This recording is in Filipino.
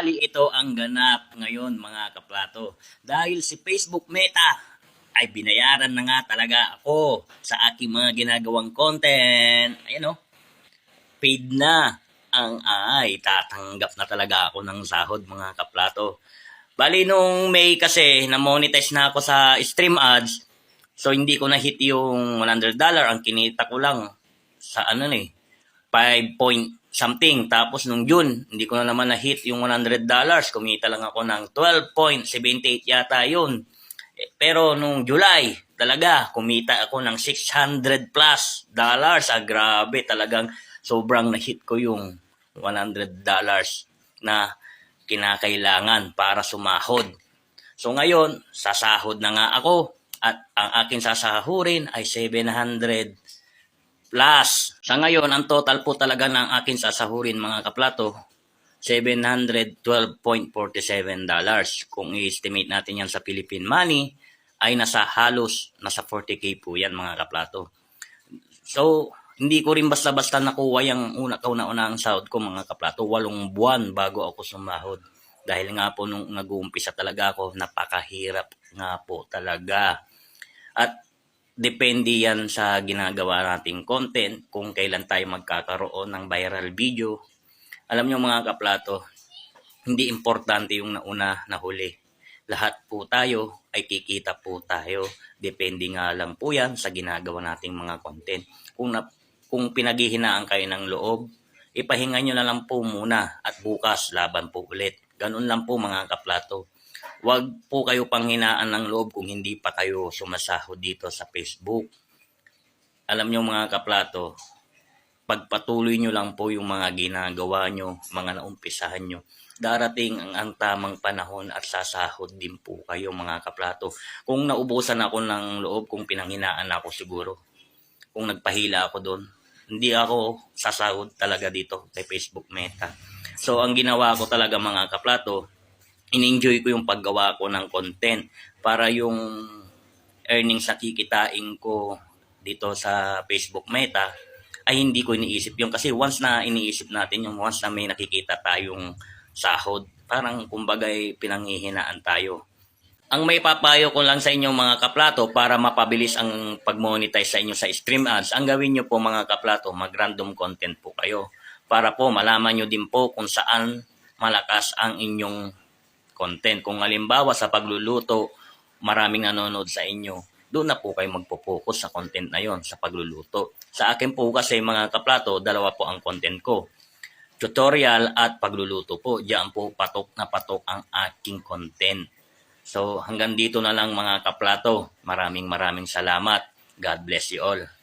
Bali, ito ang ganap ngayon mga kaplato. Dahil si Facebook Meta ay binayaran na nga talaga ako sa aking mga ginagawang content. Ayan o, paid na ang ay tatanggap na talaga ako ng sahod mga kaplato. Bali nung May kasi na-monetize na ako sa stream ads. So hindi ko na hit yung $100 ang kinita ko lang sa ano eh 5 point something. Tapos nung June, hindi ko na naman na-hit yung $100. Kumita lang ako ng 12.78 yata yun. Pero nung July, talaga, kumita ako ng 600 plus dollars. Ah, grabe, talagang sobrang na-hit ko yung $100 na kinakailangan para sumahod. So ngayon, sasahod na nga ako at ang akin sasahurin ay 700 plus. Sa ngayon, ang total po talaga ng akin sasahurin mga kaplato, $712.47 dollars. Kung i-estimate natin yan sa Philippine money, ay nasa halos, nasa 40k po yan mga kaplato. So, hindi ko rin basta-basta nakuha yung una kauna-una ang sahod ko mga kaplato. Walong buwan bago ako sumahod. Dahil nga po nung nag-uumpisa talaga ako, napakahirap nga po talaga. At depende yan sa ginagawa nating content, kung kailan tayo magkakaroon ng viral video. Alam nyo mga kaplato, hindi importante yung nauna na huli. Lahat po tayo ay kikita po tayo. Depende nga lang po yan sa ginagawa nating mga content. Kung, na, kung pinaghihinaan kayo ng loob, ipahinga nyo na lang po muna at bukas laban po ulit. Ganun lang po mga kaplato. Huwag po kayo panghinaan ng loob kung hindi pa kayo sumasahod dito sa Facebook. Alam nyo mga kaplato, pagpatuloy nyo lang po yung mga ginagawa nyo, mga naumpisahan nyo. Darating ang, ang tamang panahon at sasahod din po kayo mga kaplato. Kung naubusan ako ng loob, kung pinanghinaan ako siguro, kung nagpahila ako doon, hindi ako sasahod talaga dito kay Facebook Meta. So ang ginawa ko talaga mga kaplato, in-enjoy ko yung paggawa ko ng content para yung earnings na kikitain ko dito sa Facebook Meta ay hindi ko iniisip yung kasi once na iniisip natin yung once na may nakikita tayong sahod parang kumbagay pinanghihinaan tayo ang may papayo ko lang sa inyo mga kaplato para mapabilis ang pag-monetize sa inyo sa stream ads, ang gawin nyo po mga kaplato, mag-random content po kayo. Para po malaman nyo din po kung saan malakas ang inyong content. Kung halimbawa sa pagluluto, maraming nanonood sa inyo, doon na po kayo magpo-focus sa content na yon sa pagluluto. Sa akin po kasi mga kaplato, dalawa po ang content ko. Tutorial at pagluluto po. Diyan po patok na patok ang aking content. So hanggang dito na lang mga kaplato. Maraming maraming salamat. God bless you all.